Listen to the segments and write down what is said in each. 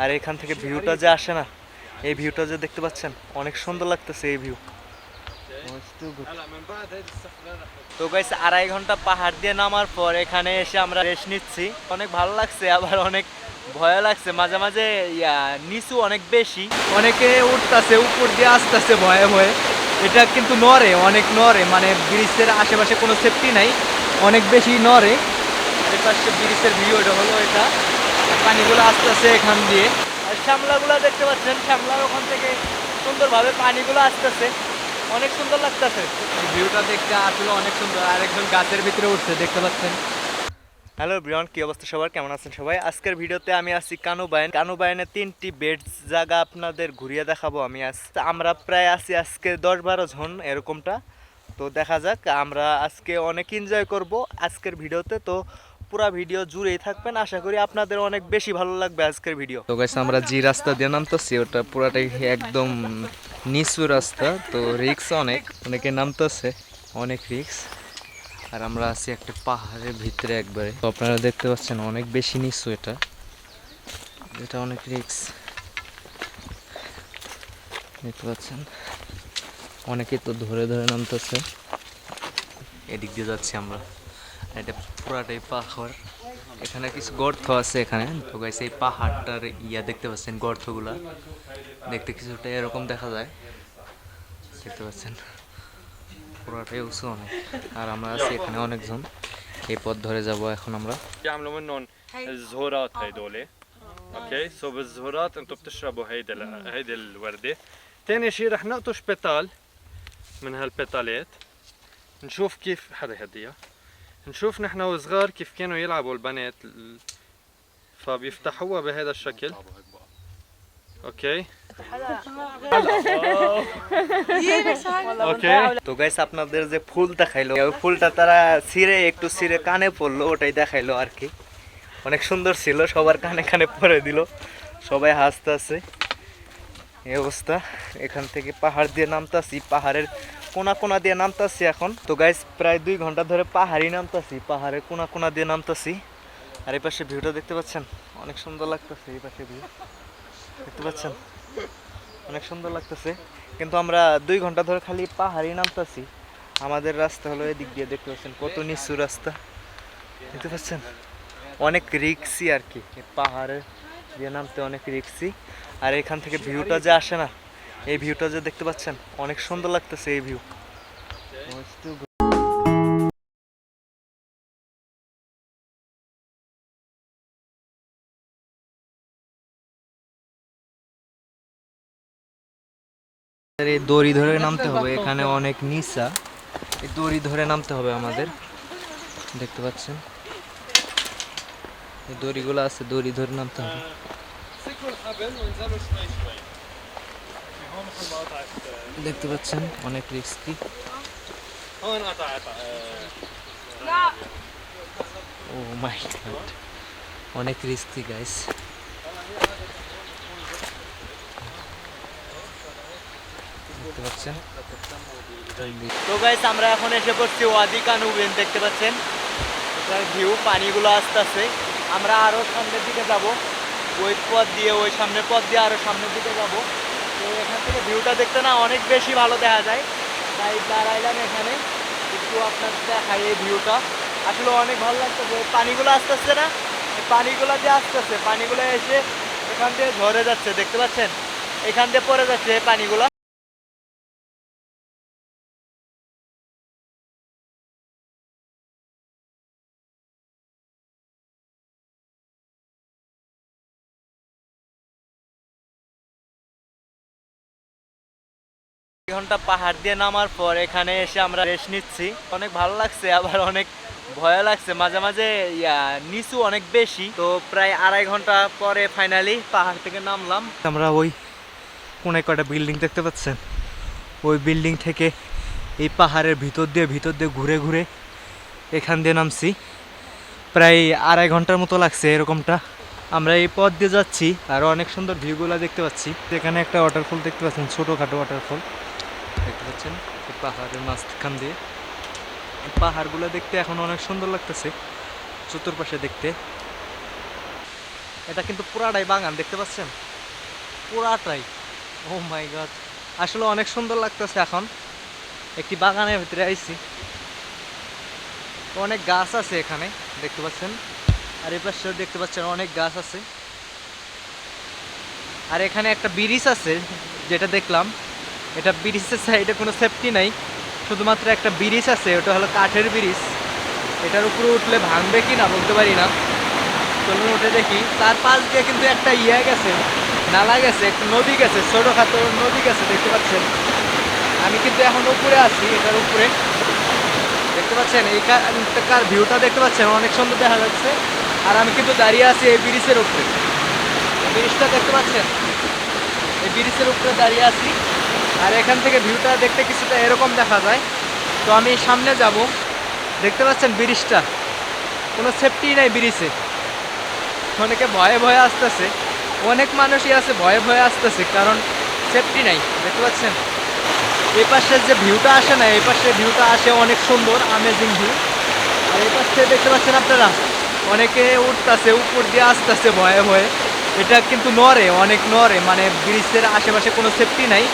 আর এখান থেকে ভিউটা যে আসে না, এই ভিউটা যে দেখতে পাচ্ছেন, অনেক সুন্দর লাগতেছে এই ভিউ। তো গাইস আড়াই ঘণ্টা পাহাড় দিয়ে নামার পর এখানে এসে আমরা রেস্ট নিচ্ছি। অনেক ভালো লাগছে, আবার অনেক ভয় লাগছে। মাঝে মাঝে নিচু অনেক বেশি। অনেকে উঠতেছে, উপর দিয়ে আসতেছে ভয়ে ভয়ে। এটা কিন্তু নড়ে, অনেক নড়ে। মানে ব্রিজের আশেপাশে কোনো সেফটি নাই, অনেক বেশি নড়ে। আর এই পাশে ব্রিজের ভিউ এটা হলো এটা। পানিগুলো আসতেছে এখান দিয়ে। আর শ্যামলাগুলো দেখতে পাচ্ছেন শ্যামলার ওখান থেকে সুন্দরভাবে পানিগুলো আসতেছে অনেক সুন্দর লাগতেছে। ভিউটা দেখতে আসলে অনেক সুন্দর। আর একজন গাছের ভিতরে উঠছে দেখতে পাচ্ছেন। হ্যালো ব্রিয়ন কি অবস্থা সবার? কেমন আছেন সবাই? আজকের ভিডিওতে আমি আছি কানুবাইন কানুবাইনে তিনটি বেড জায়গা আপনাদের ঘুরিয়ে দেখাবো আমি আজ। আমরা প্রায় আছি আজকে দশ বারো জন এরকমটা। তো দেখা যাক আমরা আজকে অনেক এনজয় করব আজকের ভিডিওতে। তো পুরো ভিডিও জুড়েই থাকবেন। আশা করি আপনাদের অনেক বেশি ভালো লাগবে আজকের ভিডিও। তো গাইস আমরা যে রাস্তা দিয়ে নামতেছি, ওটা পুরাটাই একদম নিচু রাস্তা, তো রিক্স অনেক। অনেকে নামতেছে, অনেক রিক্স আর আমরা আছি একটা পাহাড়ের ভিতরে একবারে। তো আপনারা দেখতে পাচ্ছেন, অনেক বেশি নিচু এটা। এটা অনেক রিক্স দেখতে পাচ্ছেন? অনেকে তো ধরে ধরে নামতেছে। এদিক দিয়ে যাচ্ছি আমরা। এটা পুরাটাই পাহাড় এখানে কিছু গর্ত আছে এখানে তো গাইস এই পাহাড়টার ইয়া দেখতে পাচ্ছেন গর্তগুলা দেখতে কিছুটা এরকম দেখা যায় দেখতে পাচ্ছেন পুরাটাই উঁচু অনেক আর আমরা আছি এখানে অনেকজন এই পথ ধরে যাব এখন আমরা يعملوا منهم الزهورات هيدول اوكي سو بالزهورات انتم بتشربوا هيدي ال- هيدي الورده تاني شيء رح نقطش بتال من هالبتالات نشوف كيف حدا هديها نشوف نحن وصغار كيف كانوا يلعبوا البنات ال- فبيفتحوها بهذا الشكل اوكي اوكي তো গাইস আপনাদের যে ফুল দেখাইলো ওই ফুলটা তারা ছিঁড়ে একটু ছিঁড়ে কানে পড়লো ওটাই দেখাইলো আর কি অনেক সুন্দর ছিল সবার কানে কানে পরে দিল সবাই হাসতেছে এই অবস্থা এখান থেকে পাহাড় দিয়ে নামতাছি পাহাড়ের কোনা কোনা দিয়ে নামতাছি এখন। তো গাইস প্রায় দুই ঘণ্টা ধরে পাহাড়ি নামতাছি, পাহাড়ে কোনা কোনা দিয়ে নামতাছি। আর এই পাশে ভিউটা দেখতে পাচ্ছেন? অনেক সুন্দর লাগতেছে এই পাশে ভিউ দেখতে পাচ্ছেন? অনেক সুন্দর লাগতেছে। কিন্তু আমরা দুই ঘণ্টা ধরে খালি পাহাড়ি নামতাছি। আমাদের রাস্তা হলো এদিক দিয়ে, দেখতে পাচ্ছেন? কত নিচু রাস্তা। দেখতে পাচ্ছেন? অনেক রিক্সি আর কি। পাহাড়ে দিয়ে নামতে অনেক রিক্সি আর এখান থেকে ভিউটা যে আসে না এই ভিউটা যে দেখতে পাচ্ছেন, অনেক সুন্দর লাগতেছে এই ভিউ। এই দড়ি ধরে নামতে হবে, এখানে অনেক নিচা। এই দড়ি ধরে নামতে হবে আমাদের, দেখতে পাচ্ছেন? দড়িগুলো আছে, দড়ি ধরে নামতে হবে। দেখতে পাচ্ছেন, অনেক রিস্কি ও মাই গড অনেক রিস্কি গাইস তো গাইস আমরা এখন এসে পড়ছি ওয়াদি কানুবেন দেখতে পাচ্ছেন? ভিউ পানিগুলো আস্তে আস্তে আমরা আরও সামনের দিকে যাব। ওই পথ দিয়ে, ওই সামনের পথ দিয়ে আরও সামনের দিকে যাব। এখান থেকে ভিউটা দেখতে না অনেক বেশি ভালো দেখা যায়। তাই দাঁড়াইলাম এখানে। একটু আপনার দেখাই এই ভিউটা আসলে অনেক ভালো লাগতেছে পানিগুলো আসতেছে না। পানিগুলো যে আসতেছে, পানিগুলো এসে এখান থেকে ঝরে যাচ্ছে, দেখতে পাচ্ছেন? এখান দিয়ে পড়ে যাচ্ছে পানিগুলো। ঘণ্টা পাহাড় দিয়ে নামার পর এখানে এসে আমরা রেস্ট নিচ্ছি। অনেক ভালো লাগছে, আবার অনেক ভয় লাগছে। মাঝে মাঝে নিচু অনেক বেশি। তো প্রায় আড়াই ঘণ্টা পরে ফাইনালি পাহাড় থেকে নামলাম। আমরা ওই কোনে কটা বিল্ডিং দেখতে পাচ্ছেন? ওই বিল্ডিং থেকে এই পাহাড়ের ভিতর দিয়ে ভিতর দিয়ে ঘুরে ঘুরে এখান দিয়ে নামছি। প্রায় আড়াই ঘণ্টার মতো লাগছে এরকমটা। আমরা এই পথ দিয়ে যাচ্ছি, আর অনেক সুন্দর ভিউগুলো দেখতে পাচ্ছি। এখানে একটা ওয়াটারফল দেখতে পাচ্ছেন, ছোটোখাটো ওয়াটারফল পাচ্ছেন পাহাড়ের মাঝখান দিয়ে। পাহাড়গুলো দেখতে এখন অনেক সুন্দর লাগতেছে, চতুর্পাশে দেখতে। এটা কিন্তু পুরাটাই বাগান, দেখতে পাচ্ছেন? পুরাটাই। ও মাই গড আসলে অনেক সুন্দর লাগতেছে এখন। একটি বাগানের ভিতরে আইছি। অনেক গাছ আছে এখানে, দেখতে পাচ্ছেন? আর এই পাশে দেখতে পাচ্ছেন অনেক গাছ আছে। আর এখানে একটা ব্রিজ আছে, যেটা দেখলাম। এটা ব্রিজের সাইডে কোনো সেফটি নাই, শুধুমাত্র একটা ব্রিজ আছে, ওটা হলো কাঠের ব্রিজ। এটার উপরে উঠলে ভাঙবে কি না বলতে পারি না। চলুন উঠে দেখি। তার পাশ দিয়ে কিন্তু একটা ইয়ে গেছে, নালা গেছে, একটা নদী গেছে, ছোটোখাটো নদী গেছে, দেখতে পাচ্ছেন? আমি কিন্তু এখন উপরে আছি, এটার উপরে। দেখতে পাচ্ছেন? এইখানকার ভিউটা দেখতে পাচ্ছেন? অনেক সুন্দর দেখা যাচ্ছে। আর আমি কিন্তু দাঁড়িয়ে আছি এই ব্রিজের উপরে। ব্রিজটা দেখতে পাচ্ছেন? এই ব্রিজের উপরে দাঁড়িয়ে আছি। আর এখান থেকে ভিউটা দেখতে কিছুটা এরকম দেখা যায়। তো আমি সামনে যাব। দেখতে পাচ্ছেন ব্রিজটা। কোনো সেফটি নাই ব্রিজে। অনেকে ভয়ে ভয়ে আসতেছে। অনেক মানুষই আছে, ভয়ে ভয়ে আসতেছে, কারণ সেফটি নাই। দেখতে পাচ্ছেন? এই পাশের যে ভিউটা আসে না, এই পাশের ভিউটা আসে অনেক সুন্দর আমেজিং ভিউ আর এই পাশে দেখতে পাচ্ছেন আপনারা? অনেকে উঠতেছে, উপর দিয়ে আসতেছে ভয়ে ভয়ে। এটা কিন্তু নড়ে, অনেক নড়ে। মানে ব্রিজের আশেপাশে কোনো সেফটি নাই।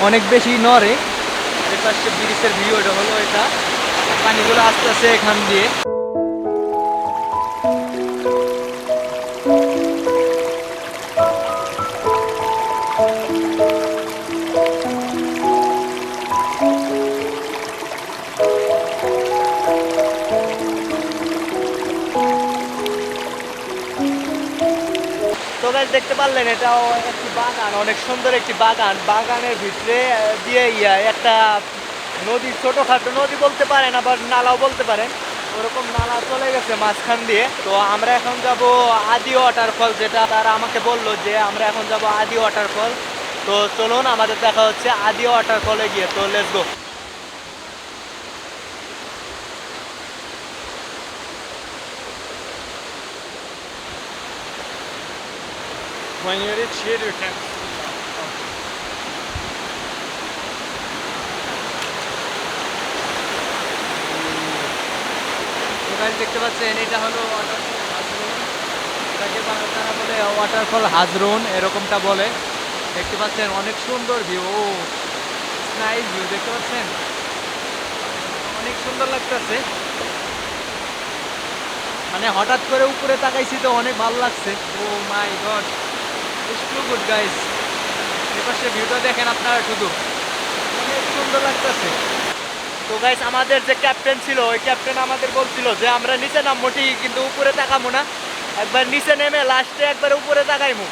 অনেক বেশি নড়ে। পাশে ব্রিজের ভিউ এটা হলো এটা। পানিগুলো আস্তে আস্তে এখান দিয়ে। দেখতে পারলেন, এটাও একটি বাগান, অনেক সুন্দর একটি বাগান। বাগানের ভিতরে দিয়ে ইয়া, একটা নদী, ছোটোখাটো নদী বলতে পারেন, আবার নালাও বলতে পারেন। ওরকম নালা চলে গেছে মাঝখান দিয়ে। তো আমরা এখন যাব আদি ওয়াটারফল যেটা তারা আমাকে বলল যে আমরা এখন যাব আদি ওয়াটারফল তো চলুন, আমাদের দেখা হচ্ছে আদি ওয়াটারফলে গিয়ে। তো let's go When you reach here you can এখানে দেখতে পাচ্ছেন, এটা হলো এটাকে বাংলা বলে ওয়াটারফল হাজরুন, এরকমটা বলে। দেখতে পাচ্ছেন, অনেক সুন্দর ভিউ নাইস ভিউ দেখতে পাচ্ছেন? অনেক সুন্দর লাগতেছে। মানে হঠাৎ করে উপরে তাকাইছি তো অনেক ভালো লাগছে। ও my god too good guys এপাশে ভিউটা দেখেন আপনারা শুধু। অনেক সুন্দর লাগতেছে। তো গাইস আমাদের যে ক্যাপ্টেন ছিল, ওই ক্যাপ্টেন আমাদের বলছিল যে, আমরা নিচে নামবো ঠিক কিন্তু উপরে তাকাবো না। একবার নিচে নেমে লাস্টে একবার উপরে তাকাইমু।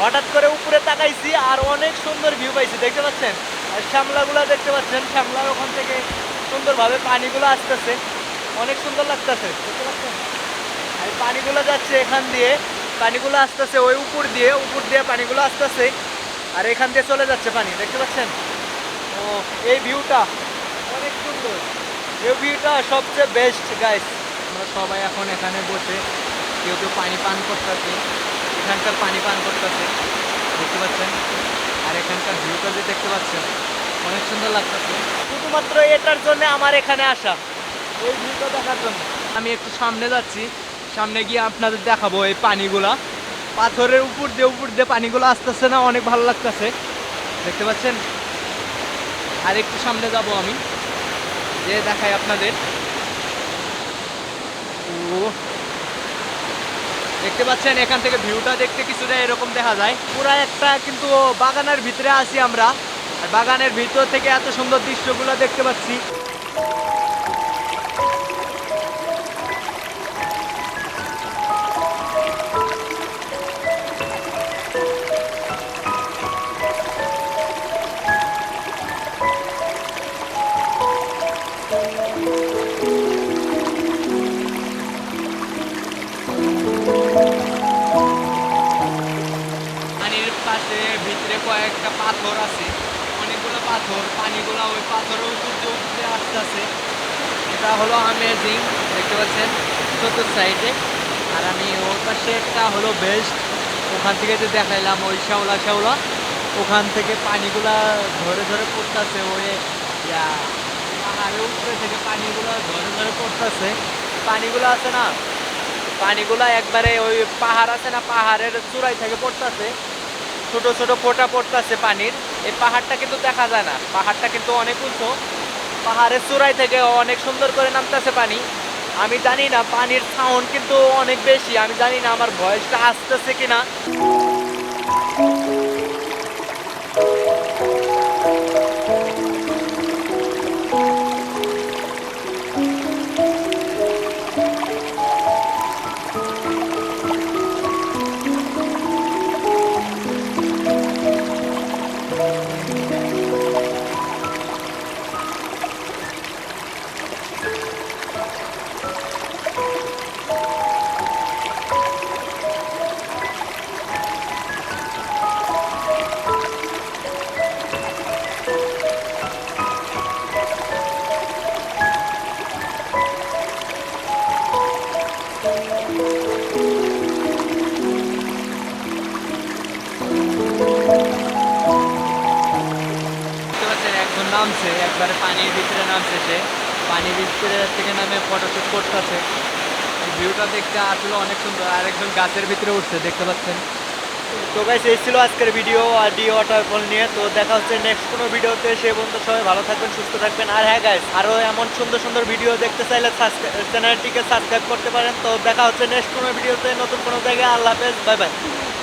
হঠাৎ করে উপরে তাকাইছি আর অনেক সুন্দর ভিউ পাইছি, দেখতে পাচ্ছেন? আর শ্যামলাগুলো দেখতে পাচ্ছেন? শ্যামলার ওখান থেকে সুন্দরভাবে পানিগুলো আসতেছে। অনেক সুন্দর লাগতেছে, দেখতে পাচ্ছেন? আর পানিগুলো যাচ্ছে এখান দিয়ে। পানিগুলো আসতেছে ওই উপর দিয়ে উপর দিয়ে পানিগুলো আসতেছে আর এখান দিয়ে চলে যাচ্ছে পানি, দেখতে পাচ্ছেন? ও, এই ভিউটা অনেক সুন্দর। এই ভিউটা সবচেয়ে বেস্ট গাইস আমরা সবাই এখন এখানে বসে কেউ কেউ পানি পান করতেছে, এখানকার পানি পান করতেছে, দেখতে পাচ্ছেন? আর এখানকার ভিউটা যে দেখতে পাচ্ছেন, অনেক সুন্দর লাগতেছে। শুধুমাত্র এটার জন্য আমার এখানে আসা, এই ভিউটা দেখার জন্য। আমি একটু সামনে যাচ্ছি। সামনে গিয়ে আপনাদের দেখাবো এই পানিগুলা। পাথরের উপর দিয়ে উপর দিয়ে পানিগুলো আসতেছে না, অনেক ভালো লাগতেছে। দেখতে পাচ্ছেন? আর একটু সামনে যাব আমি। যে দেখাই আপনাদের। ও। দেখতে পাচ্ছেন? এখান থেকে ভিউটা দেখতে কিছুটা এরকম দেখা যায়। পুরা একটা কিন্তু বাগানের ভিতরে আছি আমরা। আর বাগানের ভিতর থেকে এত সুন্দর দৃশ্যগুলো দেখতে পাচ্ছি। পানির পাশে ভিতরে কয়েকটা পাথর আছে। অনেকগুলো পাথর, পানিগুলো ওই পাথরের উপর উঠতে আসতে আছে এটা হলো আমেজিং দেখতে পাচ্ছেন? চতুর্থ সাইডে আর আমি ওর পাশে একটা হলো বেস্ট ওখান থেকে যে দেখাইলাম, ওই শ্যাওলা শ্যাওলা। ওখান থেকে পানিগুলা ধরে ধরে পড়তেছে ওই পাহাড়ের উপরে থেকে পানিগুলো ধরে ধরে পড়তেছে। পানিগুলো আছে না? পানিগুলা একবারে ওই পাহাড় আছে না, পাহাড়ের চূড়াই থেকে পড়তেছে। ছোট ছোট ফোঁটা পড়তেছে পানির। এই পাহাড়টা কিন্তু দেখা যায় না। পাহাড়টা কিন্তু অনেক উঁচু। পাহাড়ের চূড়াই থেকে অনেক সুন্দর করে নামতেছে পানি। আমি জানি না, পানির সাউন্ড কিন্তু অনেক বেশি। আমি জানি না আমার ভয়েসটা আসতেছে কিনা। ভিতরে থেকে নামে ফটোশুট করতেছে। ভিউটা দেখতে আসলে অনেক সুন্দর। আর একজন গাছের ভিতরে উঠছে, দেখতে পাচ্ছেন? তো গাইস এই ছিল আজকের ভিডিও আর ডি ওয়াটারফল নিয়ে। তো দেখা হচ্ছে নেক্সট কোনো ভিডিওতে সে বন্ধু সবাই ভালো থাকবেন, সুস্থ থাকবেন। আর হ্যাঁ গাইস আরও এমন সুন্দর সুন্দর ভিডিও দেখতে চাইলে চ্যানেলটিকে সাবস্ক্রাইব করতে পারেন। তো দেখা হচ্ছে নেক্সট কোনো ভিডিওতে নতুন কোনো জায়গায়। আল্লাহ হাফেজ বাই বাই